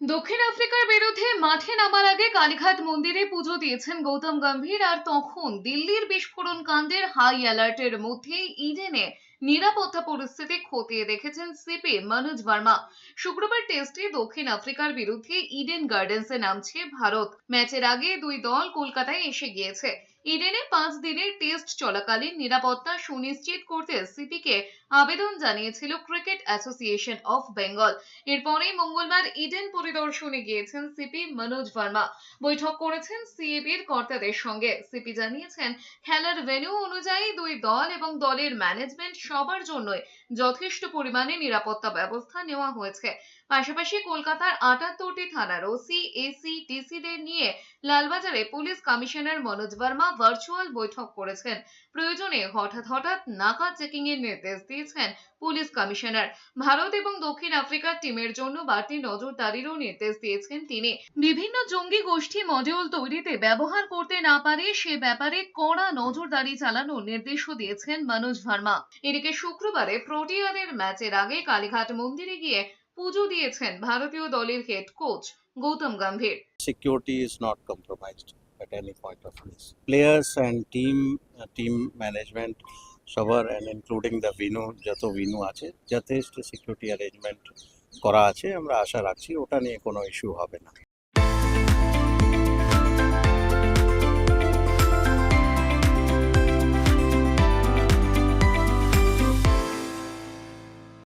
দক্ষিণ আফ্রিকার বিরুদ্ধে মাঠে নামার আগে কালীঘাট মন্দিরে পুজো দিয়েছেন গৌতম গম্ভীর, আর তখন দিল্লির বিস্ফোরণ কাণ্ডের হাই অ্যালার্টের মধ্যেই ইডেনে নিরাপত্তা পরিস্থিতি খতিয়ে দেখেছেন সিপি মনোজ ভার্মা শুক্রবার টেস্টে দক্ষিণ আফ্রিকার বিরুদ্ধে ইডেন গার্ডেন্সে নামছে ভারত। ম্যাচের আগে দুই দল কলকাতায় এসে গিয়েছে। ইডেনে পাঁচ দিনের টেস্ট চলাকালীন নিরাপত্তা সুনিশ্চিত করতে সিপিকে আবেদন জানিয়েছিল ক্রিকেট অ্যাসোসিয়েশন অফ বেঙ্গল। এরপরেই মঙ্গলবার ইডেন পরিদর্শনে গিয়েছেন সিপি মনোজ ভার্মা। বৈঠক করেছেন সিএবির কর্তাদের সঙ্গে। সিপি জানিয়েছেন, খেলার ভেন্যু অনুযায়ী দুই দল এবং দলের ম্যানেজমেন্ট সবার জন্যই যথেষ্ট পরিমাণে নিরাপত্তা ব্যবস্থা নেওয়া হয়েছে। পাশাপাশি কলকাতার আটাত্তরটি থানার ওসি, এসি, ডিসিদের নিয়ে লালবাজারে police commissioner Manoj Verma virtual বৈঠক করেছেন। প্রয়োজনে হঠাৎ হঠাৎ নাকা চেকিং এর নির্দেশ দিয়েছেন পুলিশ কমিশনার। ভারত এবং দক্ষিণ আফ্রিকার টিমের জন্য বাড়তি নজরদারিরও নির্দেশ দিয়েছেন তিনি। বিভিন্ন জঙ্গি গোষ্ঠী মডিউল তৈরিতে ব্যবহার করতে না পারে সে ব্যাপারে কড়া নজরদারি চালানোর নির্দেশও দিয়েছেন মনোজ ভার্মা। এদিকে শুক্রবারে প্রোটিয়াদের ম্যাচের আগে কালীঘাট মন্দিরে গিয়ে পুজো দিয়েছেন ভারতীয় দলের head coach Gautam Gambhir. Security is not compromised. At any point of place. Players and team uh, team management সবার and including the ভিনু যত ভিনু আছে যথেষ্ট সিকিউরিটি অ্যারেঞ্জমেন্ট করা আছে আমরা আশা রাখছি ওটা নিয়ে কোনো ইস্যু হবে না